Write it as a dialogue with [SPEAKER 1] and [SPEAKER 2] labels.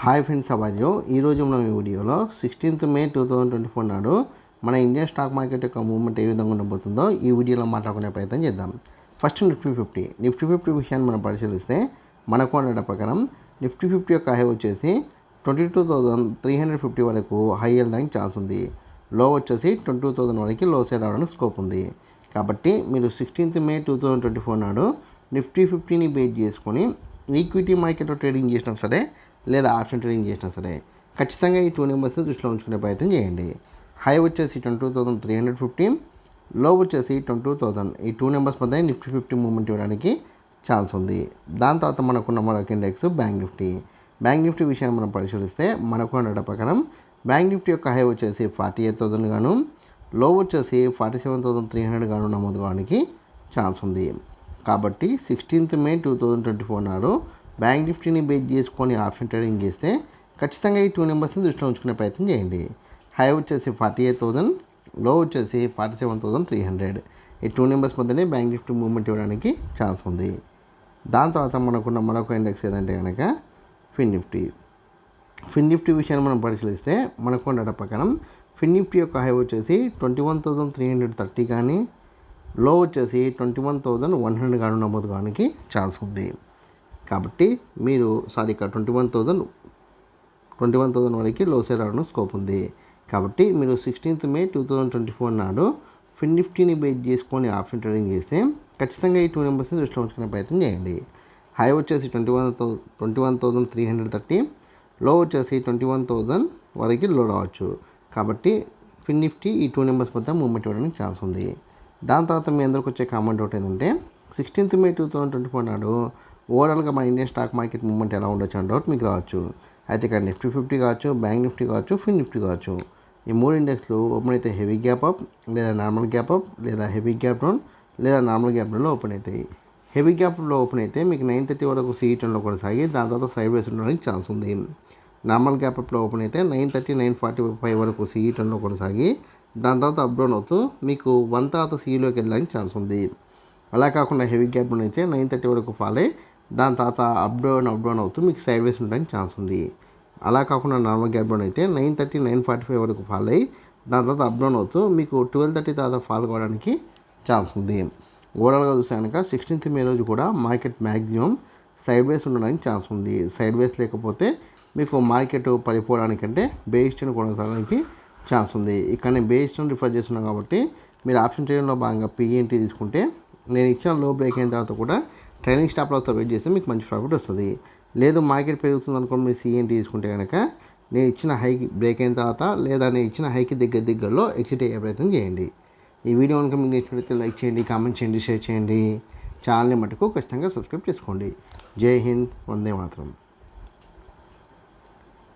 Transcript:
[SPEAKER 1] Hi friends అబాజు ఈరోజు మనం ఈ వీడియోలో sixteenth May two thousand twenty four నాడు మన ఇండియన్ స్టాక్ మార్కెట్ యొక్క మూవ్మెంట్ ఏ విధంగా ఉండబోతుందో ఈ వీడియోలో మాట్లాడుకునే ప్రయత్నం చేద్దాం. First Nifty fifty Nifty fifty విషయాన్ని మనం పరిశీలిస్తే మనకు ఉన్న ప్రకారం నిఫ్టీ ఫిఫ్టీ యొక్క హై వచ్చేసి twenty two thousand three hundred fifty వరకు హై వెళ్ళడానికి ఛాన్స్ ఉంది. లో వచ్చేసి ట్వంటీ టూ థౌజండ్ వరకు లో సైడ్ రావడానికి స్కోప్ ఉంది. కాబట్టి మీరు sixteenth May two thousand twenty four నాడు నిఫ్టీ ఫిఫ్టీని బేస్ చేసుకొని ఈక్విటీ మార్కెట్లో ట్రేడింగ్ చేసినా సరే లేదా ఆప్షన్ ట్రేడింగ్ చేసినా సరే ఖచ్చితంగా ఈ టూ నెంబర్స్ని దృష్టిలో ఉంచుకునే ప్రయత్నం చేయండి. హై వచ్చేసి twenty two thousand three hundred ఫిఫ్టీన్లో వచ్చేసి ట్వంటీ టూ థౌసండ్. ఈ టూ నెంబర్స్ మధ్య నిఫ్టీ ఫిఫ్టీ మూవ్మెంట్ ఇవ్వడానికి ఛాన్స్ ఉంది. దాని తర్వాత మనకున్న మరొక index bank Nifty. Bank Nifty విషయాన్ని మనం పరిశీలిస్తే మనకు డేటా ప్రకారం బ్యాంక్ నిఫ్టీ యొక్క హై వచ్చేసి ఫార్టీ ఎయిట్ థౌసండ్ గాను లో వచ్చేసి forty seven thousand three hundred గాను నమోదు కావడానికి ఛాన్స్ ఉంది. కాబట్టి sixteenth May two thousand twenty four నాడు బ్యాంక్ నిఫ్టీని బేస్ చేసుకొని ఆప్షన్ ట్రేడింగ్ చేస్తే ఖచ్చితంగా ఈ టూ నెంబర్స్ని దృష్టిలో ఉంచుకునే ప్రయత్నం చేయండి. హై వచ్చేసి ఫార్టీ ఎయిట్ థౌసండ్లో వచ్చేసి forty seven thousand three hundred. ఈ టూ నెంబర్స్ మధ్యనే బ్యాంక్ నిఫ్టీ మూవ్మెంట్ ఇవ్వడానికి ఛాన్స్ ఉంది. దాని తర్వాత మనకున్న మరొక ఇండెక్స్ ఏదంటే కనుక ఫిన్ నిఫ్టీ. ఫిన్ నిఫ్టీ విషయాన్ని మనం పరిశీలిస్తే మనకు ఉండట ప్రకారం ఫిన్ నిఫ్టీ యొక్క హై వచ్చేసి twenty one thousand three hundred thirty కానీ లో వచ్చేసి twenty one thousand one hundred కానీ నమోదు కావడానికి ఛాన్స్ ఉంది. కాబట్టి మీరు సారీ ఇక్కడ twenty one thousand twenty one thousand వరకు లోసే రావడం స్కోప్ ఉంది. కాబట్టి మీరు sixteenth May two thousand twenty four నాడు ఫిన్ నిఫ్టీని బేస్ చేసుకొని ఆప్షన్ ట్రేడింగ్ చేస్తే ఖచ్చితంగా ఈ టూ నెంబర్స్ని దృష్టిలో ఉంచుకునే ప్రయత్నం చేయండి. హై వచ్చేసి twenty one thou twenty one thousand three hundred thirty low వచ్చేసి ట్వంటీ వన్ థౌజండ్ వరకు లో రావచ్చు. కాబట్టి ఫిన్ నిఫ్టీ ఈ టూ నెంబర్స్ మధ్య మూవ్మెంట్ ఇవ్వడానికి ఛాన్స్ ఉంది. దాని తర్వాత మీ అందరికి వచ్చే కామెంట్ ఒకటి ఏంటంటే sixteenth May two thousand twenty four నాడు ఓవరాల్గా మన ఇండియన్ స్టాక్ మార్కెట్ మూమెంట్ ఎలా ఉండొచ్చు అని డౌట్ మీకు రావచ్చు. అయితే ఇక్కడ నిఫ్టీ ఫిఫ్టీ కావచ్చు బ్యాంక్ నిఫ్టీ కావచ్చు ఫిన్ నిఫ్టీ కావచ్చు. ఈ మూడు ఇండెక్స్లు ఓపెన్ అయితే హెవీ గ్యాప్ అప్ లేదా నార్మల్ గ్యాప్ అప్ లేదా హెవీ గ్యాప్ డౌన్ లేదా నార్మల్ గ్యాప్ డౌన్లో ఓపెన్ అవుతాయి. హెవీ గ్యాప్లో ఓపెన్ అయితే మీకు నైన్ థర్టీ వరకు సీఈటన్లో కొనసాగి దాని తర్వాత సైడ్ వేస్ ఉండడానికి ఛాన్స్ ఉంది. నార్మల్ గ్యాప్ అప్లో ఓపెన్ అయితే nine thirty nine forty five వరకు సీఈటన్లో కొనసాగి దాని తర్వాత అప్ డౌన్ అవుతూ మీకు వన్ తర్వాత సీఈలోకి వెళ్ళడానికి ఛాన్స్ ఉంది. అలా కాకుండా హెవీ గ్యాప్ డౌన్ అయితే నైన్ థర్టీ వరకు ఫాల్ అయ్యి దాని తర్వాత అప్ డౌన్ అప్ డౌన్ అవుతూ మీకు సైడ్ వేస్ ఉండడానికి ఛాన్స్ ఉంది. అలా కాకుండా నార్మల్ గ్యాప్ డౌన్ అయితే nine thirty nine forty five వరకు ఫాల్ అయ్యి దాని తర్వాత అప్ డౌన్ అవుతూ మీకు ట్వెల్వ్ థర్టీ తర్వాత ఫాల్ కావడానికి ఛాన్స్ ఉంది. ఓవరాల్గా చూస్తే కనుక సిక్స్టీన్త్ మే రోజు కూడా మార్కెట్ మ్యాక్సిమం సైడ్ వేస్ ఉండడానికి ఛాన్స్ ఉంది. సైడ్ వేస్ లేకపోతే మీకు మార్కెట్ పడిపోవడానికంటే బేయిస్టన్ కొనసాగడానికి ఛాన్స్ ఉంది. ఇక్కడ నేను బేయిస్టన్ రిఫర్ చేస్తున్నాను కాబట్టి మీరు ఆప్షన్ ట్రేడింగ్లో భాగంగా పీఎన్టీ తీసుకుంటే నేను ఇచ్చిన లో బ్రేక్ అయిన తర్వాత కూడా ట్రైనింగ్ స్టాప్ లాస్తో వెయిట్ చేస్తే మీకు మంచి ప్రాఫిట్ వస్తుంది. లేదు మార్కెట్ పెరుగుతుంది అనుకోండి మీరు సిఎన్టీ తీసుకుంటే కనుక నేను ఇచ్చిన హైకి బ్రేక్ అయిన తర్వాత లేదా నేను ఇచ్చిన హైకి దగ్గర దగ్గరలో ఎగ్జిట్ అయ్యే ప్రయత్నం చేయండి. ఈ వీడియో కనుక మీకు నచ్చినట్లయితే లైక్ చేయండి కామెంట్ చేయండి షేర్ చేయండి. ఛానల్ని మటుకు ఖచ్చితంగా సబ్స్క్రైబ్ చేసుకోండి. జై హింద్ వందే మాత్రం.